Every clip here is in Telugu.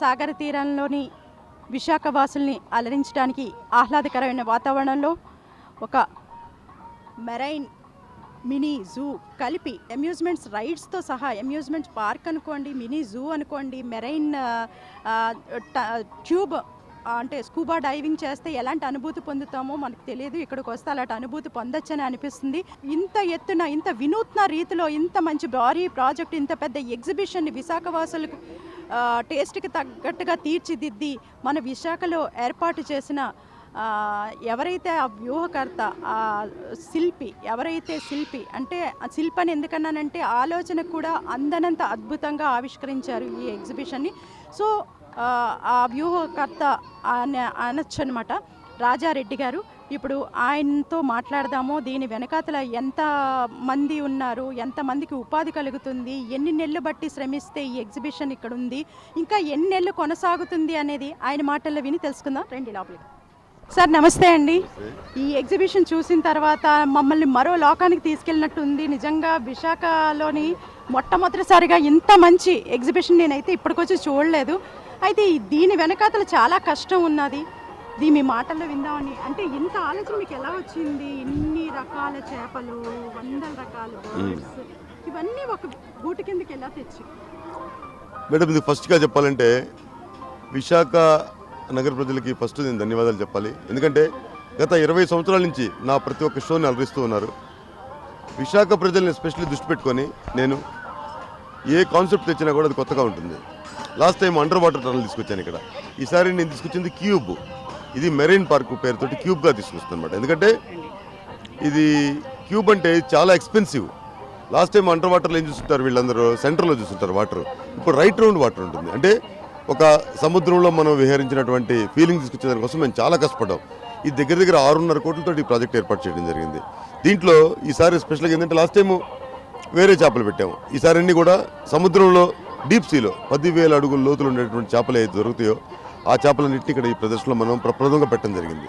సాగర తీరంలోని విశాఖ వాసుల్ని అలరించడానికి ఆహ్లాదకరమైన వాతావరణంలో ఒక మెరైన్ మినీ జూ కలిపి అమ్యూజ్మెంట్స్ రైడ్స్తో సహా అమ్యూజ్మెంట్స్ పార్క్ అనుకోండి మినీ జూ అనుకోండి మెరైన్ ట్యూబ్ అంటే స్కూబా డైవింగ్ చేస్తే ఎలాంటి అనుభూతి పొందుతామో మనకు తెలియదు. ఇక్కడికి వస్తే అలాంటి అనుభూతి పొందొచ్చని అనిపిస్తుంది. ఇంత ఎత్తున ఇంత వినూత్న రీతిలో ఇంత మంచి భారీ ప్రాజెక్ట్ ఇంత పెద్ద ఎగ్జిబిషన్ని విశాఖ వాసులకు టేస్ట్కి తగ్గట్టుగా తీర్చిదిద్ది మన విశాఖలో ఏర్పాటు చేసిన ఎవరైతే ఆ వ్యూహకర్త ఆ శిల్పి ఎవరైతే శిల్పి అంటే ఆ శిల్పని ఎందుకన్నానంటే ఆలోచన కూడా అందనంత అద్భుతంగా ఆవిష్కరించారు ఈ ఎగ్జిబిషన్ని. సో ఆ, ఆ వ్యూహకర్త అన- అనొచ్చు అనమాట రాజారెడ్డి గారు ఇప్పుడు ఆయనతో మాట్లాడదాము దీని వెనకాతల ఎంత మంది ఉన్నారు ఎంతమందికి ఉపాధి కలుగుతుంది ఎన్ని నెలలు బట్టి శ్రమిస్తే ఈ ఎగ్జిబిషన్ ఇక్కడ ఉంది ఇంకా ఎన్ని నెలలు కొనసాగుతుంది అనేది ఆయన మాటల్లో విని తెలుసుకుందాం. రండి లోపలికి. సార్ నమస్తే అండి. ఈ ఎగ్జిబిషన్ చూసిన తర్వాత మమ్మల్ని మరో లోకానికి తీసుకెళ్ళినట్టు ఉంది. నిజంగా విశాఖలోని మొట్టమొదటిసారిగా ఇంత మంచి ఎగ్జిబిషన్ నేనైతే ఇప్పటికొచ్చి చూడలేదు. అయితే దీని వెనకాతల చాలా కష్టం ఉన్నది. ఇది మీ మాటల్లో విందామని. అంటే ఇంత ఆలోచన మీకు ఎలా వచ్చింది? ఇన్ని రకాల చేపలు వందల రకాల ఇవన్నీ ఒక గూటి కిందకి ఎలా తెచ్చి? మేడం ఇది ఫస్ట్గా చెప్పాలంటే విశాఖ నగర ప్రజలకి ఫస్ట్ నేను ధన్యవాదాలు చెప్పాలి. ఎందుకంటే గత ఇరవై సంవత్సరాల నుంచి నా ప్రతి ఒక్క షోని అలరిస్తూ ఉన్నారు. విశాఖ ప్రజల్ని ఎస్పెషల్లీ దృష్టి పెట్టుకొని నేను ఏ కాన్సెప్ట్ తెచ్చినా కూడా అది కొత్తగా ఉంటుంది. Last time under water tunnel తీసుకొచ్చాను ఇక్కడ. ఈసారి నేను తీసుకొచ్చింది క్యూబ్ ఇది మెరైన్ పార్క్ పేరుతోటి క్యూబ్గా తీసుకొస్తాను అనమాట ఎందుకంటే ఇది క్యూబ్ అంటే చాలా ఎక్స్పెన్సివ్. లాస్ట్ టైం అండర్ వాటర్లో ఏం చూస్తుంటారు వీళ్ళందరూ? సెంటర్లో చూస్తుంటారు వాటర్. ఇప్పుడు రైట్ రౌండ్ వాటర్ ఉంటుంది. అంటే ఒక సముద్రంలో మనం విహరించినటువంటి ఫీలింగ్ తీసుకొచ్చే దానికోసం మేము చాలా కష్టపడ్డాం. ఈ దగ్గర దగ్గర ఆరున్నర కోట్లతో ఈ ప్రాజెక్ట్ ఏర్పాటు చేయడం జరిగింది. దీంట్లో ఈసారి స్పెషల్గా ఏంటంటే లాస్ట్ టైం వేరే చేపలు పెట్టాము. ఈసారి అన్నీ కూడా సముద్రంలో డీప్ సీలో పదివేల అడుగుల లోతులు ఉండేటువంటి చేపలు ఏది దొరుకుతాయో ఆ చేపలన్నింటినీ ఇక్కడ ఈ ప్రదర్శనలో మనం ప్రప్రదంగా పెట్టడం జరిగింది.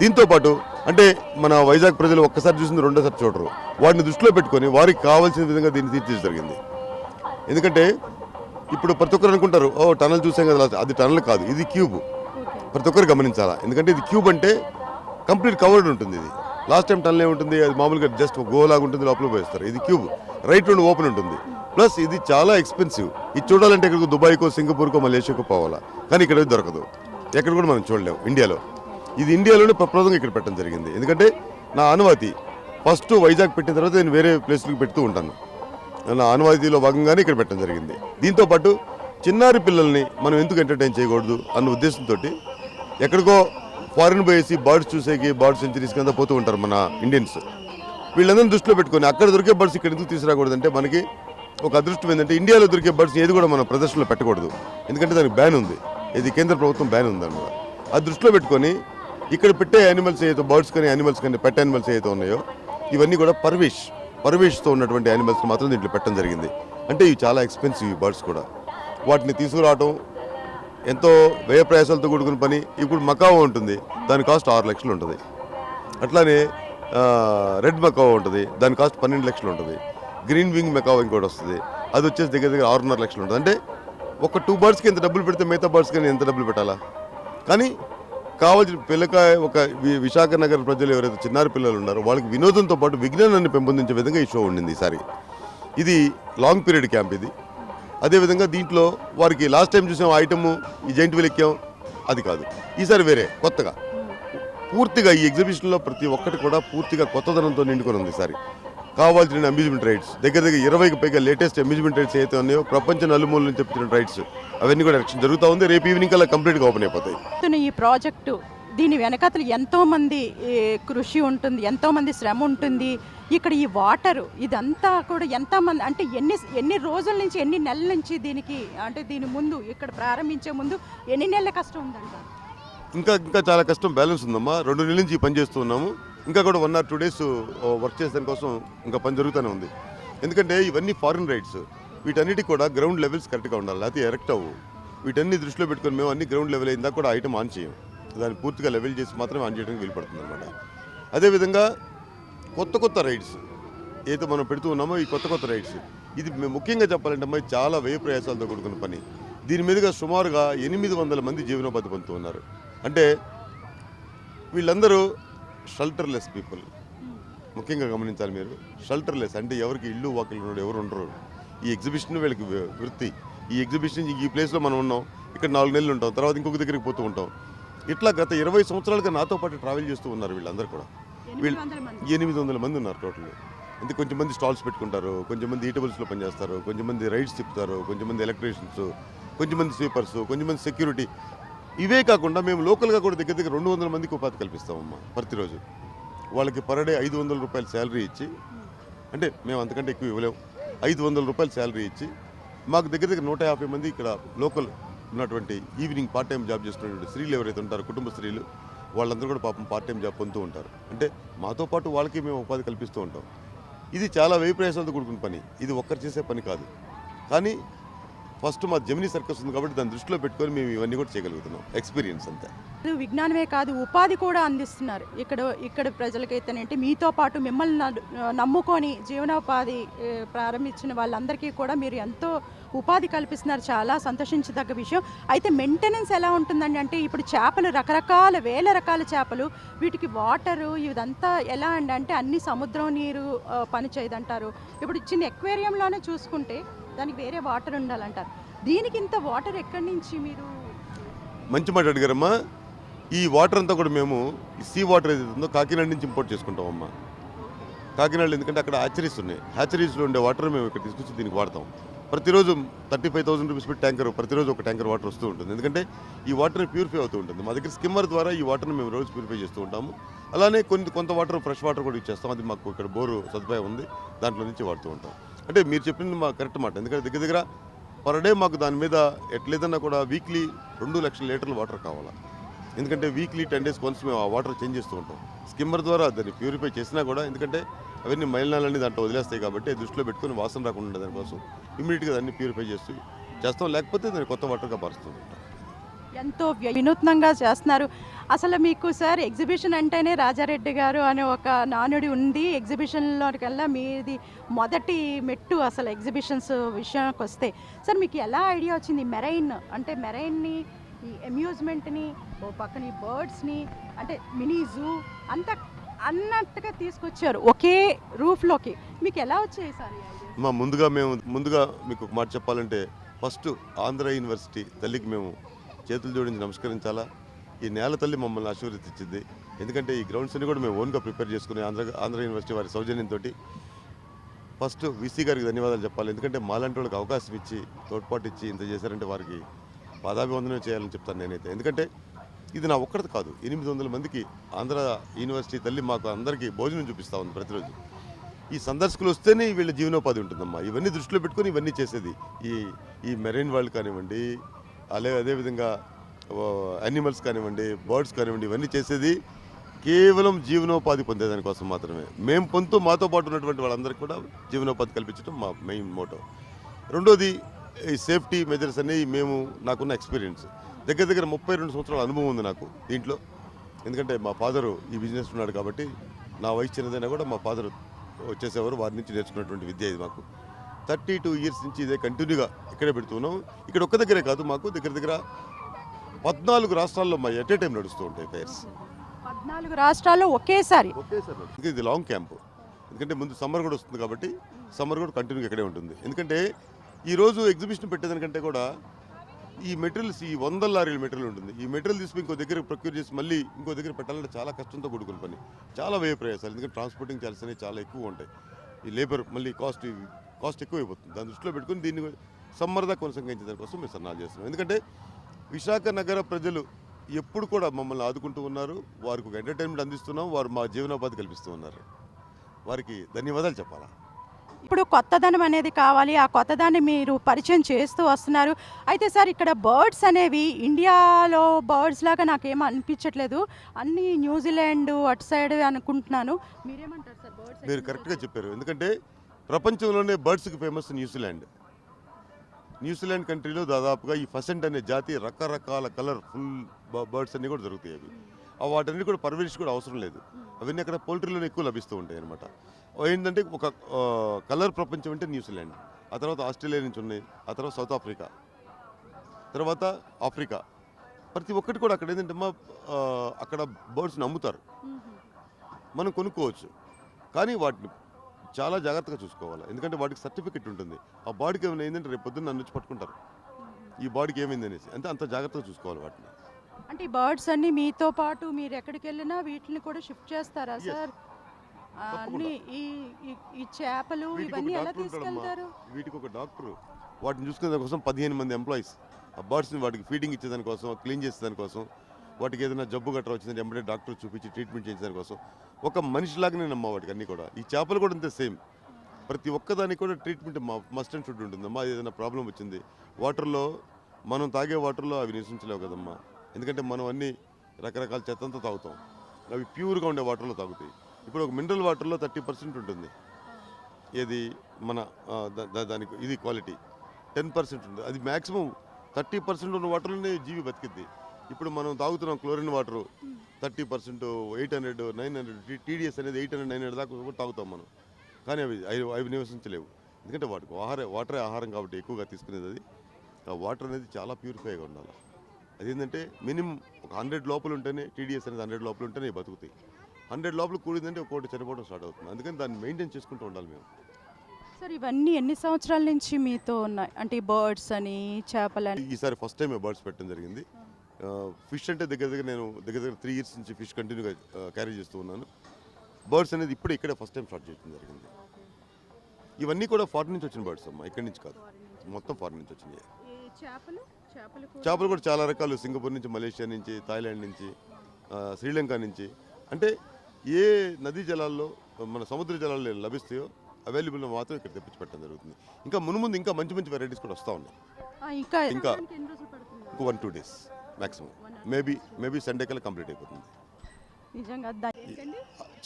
దీంతో పాటు అంటే మన వైజాగ్ ప్రజలు ఒక్కసారి చూసింది రెండోసారి చూడరు. వాటిని దృష్టిలో పెట్టుకొని వారికి కావాల్సిన విధంగా దీన్ని తీర్చి జరిగింది. ఎందుకంటే ఇప్పుడు ప్రతి ఒక్కరు అనుకుంటారు ఓ టనల్ చూసాం కదా అది టనల్ కాదు ఇది క్యూబ్. ప్రతి ఒక్కరు గమనించాలా? ఎందుకంటే ఇది క్యూబ్ అంటే కంప్లీట్ కవర్డ్ ఉంటుంది ఇది. లాస్ట్ టైం టనల్ ఏముంటుంది? అది మామూలుగా జస్ట్ గోలాగా ఉంటుంది లోపల పోయిస్తారు. ఇది క్యూబ్. రైట్ నుండి ఓపెన్ ఉంటుంది. ప్లస్ ఇది చాలా ఎక్స్పెన్సివ్. ఇది చూడాలంటే ఇక్కడికి దుబాయ్కో సింగపూర్కో మలేషియాకో పోవాలా. కానీ ఇక్కడ దొరకదు. ఎక్కడ కూడా మనం చూడలేము ఇండియాలో. ఇది ఇండియాలోనే ప్రప్రదంగా ఇక్కడ పెట్టడం జరిగింది. ఎందుకంటే నా అనుమతి ఫస్ట్ వైజాగ్ పెట్టిన తర్వాత నేను వేరే ప్లేస్లకు పెడుతూ ఉంటాను. నా అనువాదిలో భాగంగానే ఇక్కడ పెట్టడం జరిగింది. దీంతో పాటు చిన్నారి పిల్లల్ని మనం ఎందుకు ఎంటర్టైన్ చేయకూడదు అన్న ఉద్దేశంతో ఎక్కడికో ఫారిన్ పోయేసి బర్డ్స్ చూసేకి బర్డ్ సెంచరీస్ కింద పోతూ ఉంటారు మన ఇండియన్స్ వీళ్ళందరినీ దృష్టిలో పెట్టుకొని అక్కడ దొరికే బర్డ్స్ ఇక్కడ ఎందుకు తీసుకురాకూడదంటే మనకి ఒక అదృష్టం ఏంటంటే ఇండియాలో దొరికే బర్డ్స్ ఏది కూడా మన ప్రదర్శనలో పెట్టకూడదు. ఎందుకంటే దానికి బ్యాన్ ఉంది. ఇది కేంద్ర ప్రభుత్వం బ్యాన్ ఉంది అన్నమాట అది దృష్టిలో పెట్టుకొని ఇక్కడ పెట్టే యానిమల్స్ ఏదైతే బర్డ్స్ కానీ యానిమల్స్ కానీ పెట్ యానిమల్స్ ఏదైతే ఉన్నాయో ఇవన్నీ కూడా పర్విష్ పర్వేష్తో ఉన్నటువంటి యానిమల్స్ మాత్రం దీంట్లో పెట్టడం జరిగింది. అంటే ఇవి చాలా ఎక్స్పెన్సివ్ ఈ బర్డ్స్ కూడా. వాటిని తీసుకురావటం ఎంతో వ్యయ ప్రయాసాలతో కూడుకున్న పని. ఇప్పుడు మకావో ఉంటుంది. దాని కాస్ట్ ఆరు లక్షలు ఉంటుంది. అట్లానే రెడ్ మకావో ఉంటుంది. దాని కాస్ట్ పన్నెండు లక్షలు ఉంటుంది. గ్రీన్ వింగ్ మెకావ్ ఇంకోటి వస్తుంది. అది వచ్చేసి దగ్గర దగ్గర ఆరున్నర లక్షలు ఉంటుంది. అంటే ఒక టూ బర్డ్స్కి ఎంత డబ్బులు పెడితే మిగతా బర్డ్స్కి ఎంత డబ్బులు పెట్టాలా? కానీ కావాల్సిన పిల్లకాయ ఒక వి- విశాఖ నగర ప్రజలు ఎవరైతే చిన్నారి పిల్లలు ఉన్నారో వాళ్ళకి వినోదంతో పాటు విజ్ఞానాన్ని పెంపొందించే విధంగా ఈ షో ఉండింది ఈసారి. ఇది లాంగ్ పీరియడ్ క్యాంప్ ఇది. అదేవిధంగా దీంట్లో వారికి లాస్ట్ టైం చూసాం ఐటమ్ ఈ జైంట్ వీల్ ఎక్కాం. అది కాదు. ఈసారి వేరే కొత్తగా. పూర్తిగా ఈ ఎగ్జిబిషన్లో ప్రతి ఒక్కటి కూడా పూర్తిగా కొత్తదనంతో నిండుకొని ఉంది ఈసారి. కావాల్సిన అమ్యూజ్మెంట్ రైడ్స్ దగ్గర దగ్గర ఇరవైకి పైగా లేటెస్ట్ అమ్యూజ్మెంట్ రైడ్స్ ఏవైతే ఉన్నాయో ప్రపంచ నలుమూల నుంచి తెప్పించిన రైడ్స్ అవన్నీ కూడా ఎలక్షన్ జరుగుతూ ఉంది. రేపు ఈవినింగ్ కల్లా కంప్లీట్గా ఓపెన్ అయిపోతాయి. ఈ ప్రాజెక్టు దీని వెనకాతలు ఎంతో మంది ఏ, కృషి ఉంటుంది ఎంతో మంది శ్రమ ఉంటుంది. ఇక్కడ ఈ వాటర్ ఇదంతా కూడా ఎంత మంది అంటే ఎన్ని ఎన్ని రోజుల నుంచి ఎన్ని నెలల నుంచి దీనికి అంటే దీని ముందు ఇక్కడ ప్రారంభించే ముందు ఎన్ని నెలల కష్టం ఉందంట ఇంకా ఇంకా చాలా కష్టం. బ్యాలెన్స్ ఉందమ్మా. రెండు నెలల నుంచి ఈ పని చేస్తూ ఉన్నాము. ఇంకా కూడా one or two days work చేసే కోసం ఇంకా పని జరుగుతూనే ఉంది. ఎందుకంటే ఇవన్నీ ఫారిన్ రైడ్స్ వీటన్నిటికి కూడా గ్రౌండ్ లెవెల్స్ కరెక్ట్గా ఉండాలి లేకపోతే ఎరెక్ట్ అవ్వు. వీటన్ని దృష్టిలో పెట్టుకొని మేము అన్ని గ్రౌండ్ లెవెల్ అయిందా కూడా ఐటమ్ ఆన్ చేయం. దాన్ని పూర్తిగా లెవెల్ చేసి మాత్రమే ఆన్ చేయడానికి వీలు పడుతుంది అనమాట అదేవిధంగా కొత్త కొత్త రైడ్స్ ఏదో మనం పెడుతూ ఉన్నామో ఈ కొత్త కొత్త రైడ్స్ ఇది ముఖ్యంగా చెప్పాలంటే అమ్మాయి చాలా వ్యయ ప్రయాసాలతో కూడుకున్న పని. దీని మీదుగా సుమారుగా ఎనిమిది వందల మంది జీవనోపాధి పొందుతూ ఉన్నారు. అంటే వీళ్ళందరూ షెల్టర్లెస్ పీపుల్ ముఖ్యంగా గమనించాలి మీరు. షెల్టర్లెస్ అంటే ఎవరికి ఇల్లు వాకిలు ఉన్నాడు ఎవరు ఉండరు. ఈ ఎగ్జిబిషన్ వీళ్ళకి వృత్తి. ఈ ఎగ్జిబిషన్ ఈ ప్లేస్లో మనం ఉన్నాం. ఇక్కడ నాలుగు నెలలు ఉంటాం. తర్వాత ఇంకొక దగ్గరికి పోతూ ఉంటాం. ఇట్లా గత ఇరవై సంవత్సరాలుగా నాతో పాటు ట్రావెల్ చేస్తూ ఉన్నారు వీళ్ళందరూ కూడా. మంది. ఎనిమిది వందల మంది ఉన్నారు టోటల్ అంటే కొంచెం మంది స్టాల్స్ పెట్టుకుంటారు. కొంచెం మంది ఈటబుల్స్లో పనిచేస్తారు. కొంచెం మంది రైడ్స్ తిప్పుతారు. కొంచెం మంది ఎలక్ట్రీషియన్స్ కొంచెం మంది స్వీపర్స్ కొంచెం మంది సెక్యూరిటీ ఇవే కాకుండా మేము లోకల్గా కూడా దగ్గర దగ్గర రెండు వందల మందికి ఉపాధి కల్పిస్తామమ్మా ప్రతిరోజు. వాళ్ళకి పర్ డే ఐదు వందల రూపాయలు శాలరీ ఇచ్చి అంటే మేము అంతకంటే ఎక్కువ ఇవ్వలేము. ఐదు వందల రూపాయలు శాలరీ ఇచ్చి మాకు దగ్గర దగ్గర నూట యాభై మంది ఇక్కడ లోకల్ ఉన్నటువంటి ఈవినింగ్ పార్ట్ టైం జాబ్ చేస్తున్నటువంటి స్త్రీలు ఎవరైతే ఉంటారో కుటుంబ స్త్రీలు వాళ్ళందరూ కూడా పాపం పార్ట్ టైం జాబ్ పొందుతూ ఉంటారు. అంటే మాతో పాటు వాళ్ళకి మేము ఉపాధి కల్పిస్తూ ఉంటాం. ఇది చాలా వ్యయ ప్రయాసంతో కూడుకున్న పని. ఇది ఒక్కరు చేసే పని కాదు. కానీ ఫస్ట్ మా జమినీ సర్కస్ ఉంది కాబట్టి దాని దృష్టిలో పెట్టుకొని మేము ఇవన్నీ కూడా చేయగలుగుతున్నాం. ఎక్స్పీరియన్స్ అంతే. ఇది విజ్ఞానమే కాదు ఉపాధి కూడా అందిస్తున్నారు. ఇక్కడ ఇక్కడ ప్రజలకైతేనంటే మీతో పాటు మిమ్మల్ని నమ్ముకొని జీవనోపాధి ప్రారంభించిన వాళ్ళందరికీ కూడా మీరు ఎంతో ఉపాధి కల్పిస్తున్నారు. చాలా సంతోషించదగ్గ విషయం. అయితే మెయింటెనెన్స్ ఎలా ఉంటుందండి అంటే ఇప్పుడు చేపలు రకరకాల వేల రకాల చేపలు వీటికి వాటరు ఇదంతా ఎలా అండి అంటే అన్ని సముద్రం నీరు పనిచేయదంటారు. పని చేయదంటారు ఇప్పుడు చిన్న ఎక్వేరియంలోనే చూసుకుంటే దానికి వేరే వాటర్ ఉండాలంటారు. దీనికి ఇంత వాటర్ ఎక్కడి నుంచి మీరు? మంచి మాట అడిగారమ్మా ఈ వాటర్ అంతా కూడా మేము సీ వాటర్ ఏదైతే ఉందో కాకినాడ నుంచి ఇంపోర్ట్ చేసుకుంటాం అమ్మా కాకినాడలో ఎందుకంటే అక్కడ హ్యాచరీస్ ఉన్నాయి. హ్యాచరీస్లో ఉండే వాటర్ మేము ఇక్కడ తీసుకొచ్చి దీనికి వాడతాం. ప్రతిరోజు థర్టీ ఫైవ్ థౌసండ్ రూపీస్ పెట్టి ట్యాంకర్ ప్రతిరోజు ఒక ట్యాంకర్ వాటర్ వస్తూ ఉంటుంది. ఎందుకంటే ఈ వాటర్ ప్యూరిఫై అవుతూ ఉంటుంది. మా దగ్గర స్కిమ్మర్ ద్వారా ఈ వాటర్ని మేము రోజు ప్యూరిఫై చేస్తూ ఉంటాము. అలానే కొన్ని కొంత వాటర్ ఫ్రెష్ వాటర్ కూడా ఇచ్చేస్తాం. అది మాకు ఇక్కడ బోరు సదుపాయం ఉంది. దాంట్లో నుంచి వాడుతూ ఉంటాం. అంటే మీరు చెప్పింది మా కరెక్ట్ మాట. ఎందుకంటే దగ్గర దగ్గర పర్ డే మాకు దాని మీద ఎట్లేదన్నా కూడా వీక్లీ రెండు లక్షల లీటర్ల వాటర్ కావాలా. ఎందుకంటే వీక్లీ టెన్ డేస్ కొన్స్ మేము ఆ వాటర్ చేంజ్ చేస్తూ ఉంటాం. స్కిమ్మర్ ద్వారా దాన్ని ప్యూరిఫై చేసినా కూడా ఎందుకంటే అవన్నీ మైలినాలన్నీ దాంట్లో వదిలేస్తాయి కాబట్టి దృష్టిలో పెట్టుకుని వాసన రాకుండా దానికోసం ఇమీడియట్గా దాన్ని ప్యూరిఫై చేస్తూ చేస్తాం. లేకపోతే దాన్ని కొత్త వాటర్గా పరుస్తూ ఉంటాం. ఎంతో వినూత్నంగా చేస్తున్నారు. అసలు మీకు సార్ ఎగ్జిబిషన్ అంటేనే రాజారెడ్డి గారు అనే ఒక నానుడి ఉంది. ఎగ్జిబిషన్లోకల్లా మీది మొదటి మెట్టు అసలు ఎగ్జిబిషన్స్ విషయానికి వస్తే సార్ మీకు ఎలా ఐడియా వచ్చింది? మెరైన్ అంటే మెరైన్ని ఈ అమ్యూజ్మెంట్ని ఓ పక్కన ఈ బర్డ్స్ని అంటే మినీ జూ అంత అన్నట్టుగా తీసుకొచ్చారు ఒకే రూఫ్లోకి. మీకు ఎలా వచ్చాయి సార్ మా ముందుగా మేము ముందుగా మీకు ఒక మాట చెప్పాలంటే ఫస్ట్ ఆంధ్ర యూనివర్సిటీ తల్లికి మేము చేతులు జోడించి నమస్కరించాలా? ఈ నేల తల్లి మమ్మల్ని ఆశీర్వదించింది. ఎందుకంటే ఈ గ్రౌండ్స్ అన్ని కూడా మేము ఓన్గా ప్రిపేర్ చేసుకుని ఆంధ్ర ఆంధ్ర యూనివర్సిటీ వారి సౌజన్యంతో ఫస్ట్ వీసీ గారికి ధన్యవాదాలు చెప్పాలి. ఎందుకంటే మాలాంటి వాళ్ళకి అవకాశం ఇచ్చి తోడ్పాటు ఇచ్చి ఇంత చేశారంటే వారికి పాదాభివందనం చేయాలని చెప్తాను నేనైతే. ఎందుకంటే ఇది నా ఒక్కడిది కాదు. ఎనిమిది వందల మందికి ఆంధ్ర యూనివర్సిటీ తల్లి మాకు అందరికీ భోజనం చూపిస్తూ ఉంది ప్రతిరోజు. ఈ సందర్శకులు వస్తేనే వీళ్ళ జీవనోపాధి ఉంటుందమ్మా. ఇవన్నీ దృష్టిలో పెట్టుకొని ఇవన్నీ చేసేది ఈ ఈ మెరైన్ వరల్డ్ కానివ్వండి అలాగే అదేవిధంగా యానిమల్స్ కానివ్వండి బర్డ్స్ కానివ్వండి ఇవన్నీ చేసేది కేవలం జీవనోపాధి పొందేదానికోసం మాత్రమే. మేము పొందుతూ మాతో పాటు ఉన్నటువంటి వాళ్ళందరికీ కూడా జీవనోపాధి కల్పించడం మా మెయిన్ మోటో రెండోది ఈ సేఫ్టీ మెజర్స్ అనేవి మేము నాకున్న ఎక్స్పీరియన్స్ దగ్గర దగ్గర ముప్పై రెండు సంవత్సరాల అనుభవం ఉంది నాకు దీంట్లో. ఎందుకంటే మా ఫాదరు ఈ బిజినెస్ ఉన్నాడు కాబట్టి నా వయసు చిన్నదైనా కూడా మా ఫాదర్ వచ్చేసేవారు వారి నుంచి నేర్చుకున్నటువంటి విద్య ఇది మాకు. థర్టీ టూ ఇయర్స్ నుంచి ఇదే కంటిన్యూగా ఇక్కడే పెడుతున్నాం ఇక్కడ ఒక్క దగ్గరే కాదు మాకు దగ్గర దగ్గర పద్నాలుగు రాష్ట్రాల్లో మా ఎట్ ఏ టైం నడుస్తూ ఉంటాయి ఫైర్స్ పద్నాలుగు రాష్ట్రాల్లో ఒకేసారి? ఒకేసారి ఇది లాంగ్ క్యాంప్ ఎందుకంటే ముందు సమ్మర్ కూడా వస్తుంది కాబట్టి సమ్మర్ కూడా కంటిన్యూగా ఇక్కడే ఉంటుంది. ఎందుకంటే ఈ రోజు ఎగ్జిబిషన్ పెట్టేదానికంటే కూడా ఈ మెటీరియల్స్ ఈ వందల లారీల మెటీరియల్ ఉంటుంది. ఈ మెటీరియల్ తీసుకుని ఇంకో దగ్గర ప్రొక్యూర్ చేసి మళ్ళీ ఇంకో దగ్గర పెట్టాలంటే చాలా కష్టంతో కూడుకున్న పని. చాలా వ్యయ ప్రయాసాలు. ఎందుకంటే ట్రాన్స్పోర్టింగ్ చార్జెస్ అనేవి చాలా ఎక్కువ ఉంటాయి. ఈ లేబర్ మళ్ళీ కాస్ట్ కాస్ట్ ఎక్కువ అయిపోతుంది దాన్ని దృష్టిలో పెట్టుకుని దీన్ని సమ్మర్ దాకా కొనసాగించే దానికోసం మేము సన్నాలు చేస్తున్నాం. ఎందుకంటే విశాఖ నగర ప్రజలు ఎప్పుడు కూడా మమ్మల్ని ఆదుకుంటూ ఉన్నారు. వారికి ఒక ఎంటర్టైన్మెంట్ అందిస్తున్నాం. వారు మా జీవనోపాధి కల్పిస్తూ ఉన్నారు. వారికి ధన్యవాదాలు చెప్పాలా? ఇప్పుడు కొత్తదనం అనేది కావాలి. ఆ కొత్తదాన్ని మీరు పరిచయం చేస్తూ వస్తున్నారు. అయితే సార్ ఇక్కడ బర్డ్స్ అనేవి ఇండియాలో బర్డ్స్ లాగా నాకేం అనిపించట్లేదు. అన్ని న్యూజిలాండ్ అటు సైడ్ అనుకుంటున్నాను. మీరేమంటారు సార్ బర్డ్స్ మీరు కరెక్ట్గా చెప్పారు. ఎందుకంటే ప్రపంచంలోనే బర్డ్స్కి ఫేమస్ న్యూజిలాండ్. న్యూజిలాండ్ కంట్రీలో దాదాపుగా ఈ ఫసెంట్ అనే జాతి రకరకాల కలర్ ఫుల్ బర్డ్స్ అన్నీ కూడా దొరుకుతాయి అవి. ఆ వాటన్ని కూడా పర్వరిష్ కూడా అవసరం లేదు. అవన్నీ అక్కడ పోల్ట్రీలోనే ఎక్కువ లభిస్తూ ఉంటాయి అనమాట ఏంటంటే ఒక కలర్ ప్రపంచం అంటే న్యూజిలాండ్. ఆ తర్వాత ఆస్ట్రేలియా నుంచి ఉన్నాయి ఆ తర్వాత సౌత్ ఆఫ్రికా తర్వాత ఆఫ్రికా. ప్రతి ఒక్కటి కూడా అక్కడ ఏంటంటే మా అక్కడ బర్డ్స్ని అమ్ముతారు. మనం కొనుక్కోవచ్చు. కానీ వాటిని చాలా జాగ్రత్తగా చూసుకోవాలి. ఎందుకంటే వాటికి సర్టిఫికెట్ ఉంటుంది. ఆ బాడీకి ఏమైనా ఏంటంటే రేపు పొద్దున్న నన్ను వచ్చి పట్టుకుంటారు. ఈ బాడీకి ఏమైంది అనేసి. అంటే అంత జాగ్రత్తగా చూసుకోవాలి వాటిని. అంటే ఈ బర్డ్స్ అన్ని మీతో పాటు మీరు ఎక్కడికి వెళ్ళినా వీటిని కూడా షిఫ్ట్ చేస్తారా. సార్. అన్ని ఈ ఈ- ఈ చేపలు వీటికి ఇవన్నీ ఒక ఎలా డాక్టర్ ఉంటాడమ్మా వీటికి ఒక డాక్టర్. వాటిని చూసుకునే దానికోసం పదిహేను మంది ఎంప్లాయీస్. ఆ బర్డ్స్ని వాటికి ఫీడింగ్ ఇచ్చేదానికోసం క్లీన్ చేసేదానికోసం. వాటికి ఏదైనా జబ్బు గట్రా వచ్చిందంటే ఎంబడే డాక్టర్ చూపించి ట్రీట్మెంట్ చేసేదానికోసం ఒక మనిషిలాగానే నమ్మ వాటికి అన్ని కూడా. ఈ చేపలు కూడా అంతే సేమ్. ప్రతి ఒక్కదానికి కూడా ట్రీట్మెంట్ మస్ట్ అండ్ షుడ్ ఉంటుందమ్మా అది ఏదైనా ప్రాబ్లం వచ్చింది. వాటర్లో మనం తాగే వాటర్లో అవి నివసించలేవు కదమ్మా. ఎందుకంటే మనం అన్ని రకరకాల చెత్తంతా తాగుతాం. అవి ప్యూర్గా ఉండే వాటర్లో తాగుతాయి. ఇప్పుడు ఒక మినరల్ వాటర్లో థర్టీ పర్సెంట్ ఉంటుంది. ఏది? మన దా- దానికి ఇది క్వాలిటీ. టెన్ పర్సెంట్ ఉంది అది మ్యాక్సిమం థర్టీ పర్సెంట్ ఉన్న వాటర్లోనే జీవి బతికిద్ది. ఇప్పుడు మనం తాగుతున్నాం chlorine water. Thirty percent eight hundred nine hundred TDS అనేది ఎయిట్ హండ్రెడ్ నైన్ హండ్రెడ్ దాకా కూడా తాగుతాం మనం. కానీ అవి అవి అవి నివసించలేవు. ఎందుకంటే వాటికి ఆహార వాటరే ఆహారం కాబట్టి ఎక్కువగా తీసుకునేది అది. ఆ వాటర్ అనేది చాలా ప్యూరిఫైగా ఉండాలి. అదేంటంటే మినిమం ఒక హండ్రెడ్ లోపల ఉంటేనే టీడీఎస్ అనేది హండ్రెడ్ లోపల ఉంటేనే బతుకుతాయి. హండ్రెడ్ లోపల కూడిందంటే ఒక్కోటి చనిపోవడం స్టార్ట్ అవుతుంది. అందుకని దాన్ని మెయింటైన్ చేసుకుంటూ ఉండాలి మేము. సార్ ఇవన్నీ ఎన్ని సంవత్సరాల నుంచి మీతో ఉన్నాయి? అంటే బర్డ్స్ అని చేపలని. ఈసారి ఫస్ట్ టైం బర్డ్స్ పెట్టడం జరిగింది. ఫిష్ అంటే దగ్గర దగ్గర నేను దగ్గర దగ్గర త్రీ ఇయర్స్ నుంచి ఫిష్ కంటిన్యూగా క్యారీ చేస్తూ ఉన్నాను. బర్డ్స్ అనేది ఇప్పుడే ఇక్కడే ఫస్ట్ టైం స్టార్ట్ చేయడం జరిగింది. ఇవన్నీ కూడా ఫారిన్ నుంచి వచ్చిన బర్డ్స్ అమ్మా ఇక్కడి నుంచి కాదు. మొత్తం ఫారిన్ నుంచి వచ్చినాయి. చేపలు? కూడా చాలా రకాలు. సింగపూర్ నుంచి మలేషియా నుంచి థాయిలాండ్ నుంచి శ్రీలంక నుంచి. అంటే ఏ నదీ జలాల్లో మన సముద్ర జలాల్లో లభిస్తాయో అవైలబుల్ మాత్రం ఇక్కడ తెప్పించి పెట్టడం జరుగుతుంది. ఇంకా మునుముందు ఇంకా మంచి మంచి వెరైటీస్ కూడా వస్తూ ఉన్నాయి. ఇంకా ఇంకా. One two days maximum maybe maybe Sunday కల్లా కంప్లీట్ అయిపోతుంది. నిజంగా?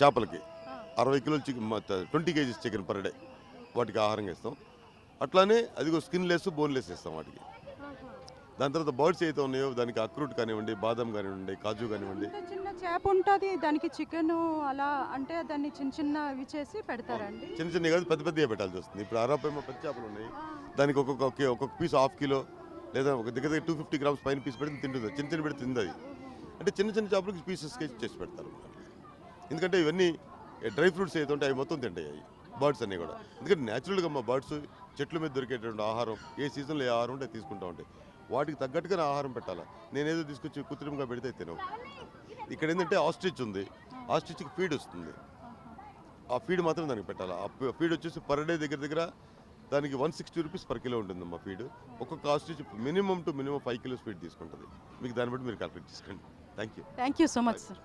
చేపలకి. అరవై కిలోలు chicken twenty kgs chicken per day. వాటికి ఆహారంగా ఇస్తాం. అట్లానే అదిగో స్కిన్ లెస్ బోన్లెస్ ఇస్తాం వాటికి. దాని తర్వాత బర్డ్స్ అయితే ఉన్నాయో దానికి అక్రూట్ కానివ్వండి బాదం కానివ్వండి కాజు కానివ్వండి. చిన్న చేప ఉంటుంది దానికి చికెన్ అలా అంటే దాన్ని చిన్న చిన్న ఇవి చేసి పెడతారండి? చిన్న చిన్న కాదు పెద్ద పెద్దగా పెట్టాల్సి వస్తుంది. ఇప్పుడు అరవై పెద్ద చేపలు ఉన్నాయి. దానికి ఒక్కొక్క ఒకే- ఒక్కొక్క పీస్ హాఫ్ కిలో లేదా ఒక దగ్గర దగ్గర టూ ఫిఫ్టీ గ్రామ్స్ పైన పీస్ పెడితే తింటుంది. చిన్న చిన్న పెడితే తింది అది అంటే చిన్న చిన్న చేపలకి పీసెస్ చేసి పెడతారు. ఎందుకంటే ఇవన్నీ డ్రై ఫ్రూట్స్ అయితే ఉంటాయి అవి మొత్తం తింటాయి అవి. బర్డ్స్ అన్నీ కూడా. ఎందుకంటే న్యాచురల్గా మా బర్డ్స్ చెట్ల మీద దొరికేటువంటి ఆహారం ఏ సీజన్లో ఏ ఆహారం ఉంటే తీసుకుంటూ ఉంటాయి. వాటికి తగ్గట్టుగా ఆహారం పెట్టాలా? నేనేదో తీసుకొచ్చి కృత్రిమంగా పెడితే తినవు. ఇక్కడ ఏంటంటే ఆస్ట్రిచ్ ఉంది. ఆస్ట్రిచ్కి ఫీడ్ వస్తుంది. ఆ ఫీడ్ మాత్రం దానికి పెట్టాలి? ఆ ఫీడ్ వచ్చేసి పర్ డే దగ్గర దగ్గర దానికి one sixty rupees per kilo ఉంటుంది మా ఫీడ్ ఒక్కొక్క cost minimum to minimum five kilos feed తీసుకుంటుంది. మీకు దాన్ని బట్టి మీరు క్యాల్కులేట్ చేసుకోండి. Thank you thank you so much sir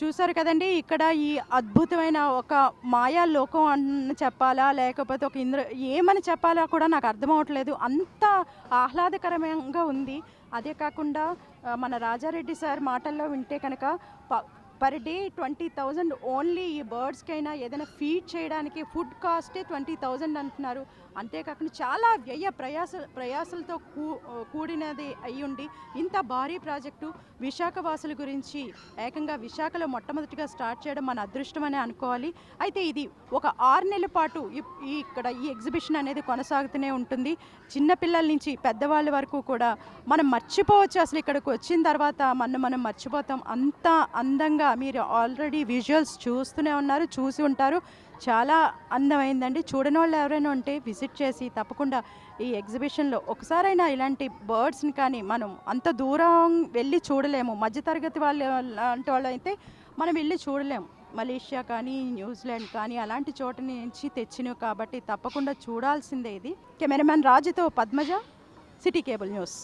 చూసారు కదండి ఇక్కడ ఈ అద్భుతమైన ఒక మాయా లోకం అని చెప్పాలా లేకపోతే ఒక ఇంద్ర ఏమని చెప్పాలా కూడా నాకు అర్థం అవ్వట్లేదు అంత ఆహ్లాదకరంగా ఉంది. అదే కాకుండా మన రాజారెడ్డి సార్ మాటల్లో వింటే కనుక per day twenty thousand only ఈ బర్డ్స్కైనా ఏదైనా ఫీడ్ చేయడానికి ఫుడ్ కాస్టే ట్వంటీ థౌజండ్ అంటున్నారు. అంతేకాకుండా చాలా వ్యయ ప్రయాస ప్రయాసలతో కూ కూడినది అయ్యుండి ఇంత భారీ ప్రాజెక్టు విశాఖ వాసుల గురించి ఏకంగా విశాఖలో మొట్టమొదటిగా స్టార్ట్ చేయడం మన అదృష్టం అని అనుకోవాలి. అయితే ఇది ఒక ఆరు నెలల పాటు ఈ ఇక్కడ ఈ ఎగ్జిబిషన్ అనేది కొనసాగుతూనే ఉంటుంది. చిన్నపిల్లల నుంచి పెద్దవాళ్ళ వరకు కూడా మనం మర్చిపోవచ్చు అసలు ఇక్కడికి వచ్చిన తర్వాత మనం మనం మర్చిపోతాం. అంత అందంగా మీరు ఆల్రెడీ విజువల్స్ చూస్తూనే ఉన్నారు చూసి ఉంటారు. చాలా అందమైందండి. చూడని వాళ్ళు ఎవరైనా ఉంటే విజిట్ చేసి తప్పకుండా ఈ ఎగ్జిబిషన్లో ఒకసారైనా ఇలాంటి బర్డ్స్ని కానీ మనం అంత దూరం వెళ్ళి చూడలేము. మధ్యతరగతి వాళ్ళు లాంటి వాళ్ళు అయితే మనం వెళ్ళి చూడలేము. మలేషియా కానీ న్యూజిలాండ్ కానీ అలాంటి చోట నుంచి తెచ్చినవి కాబట్టి తప్పకుండా చూడాల్సిందే ఇది. కెమెరామెన్ రాజుతో పద్మజ సిటీ కేబుల్ న్యూస్.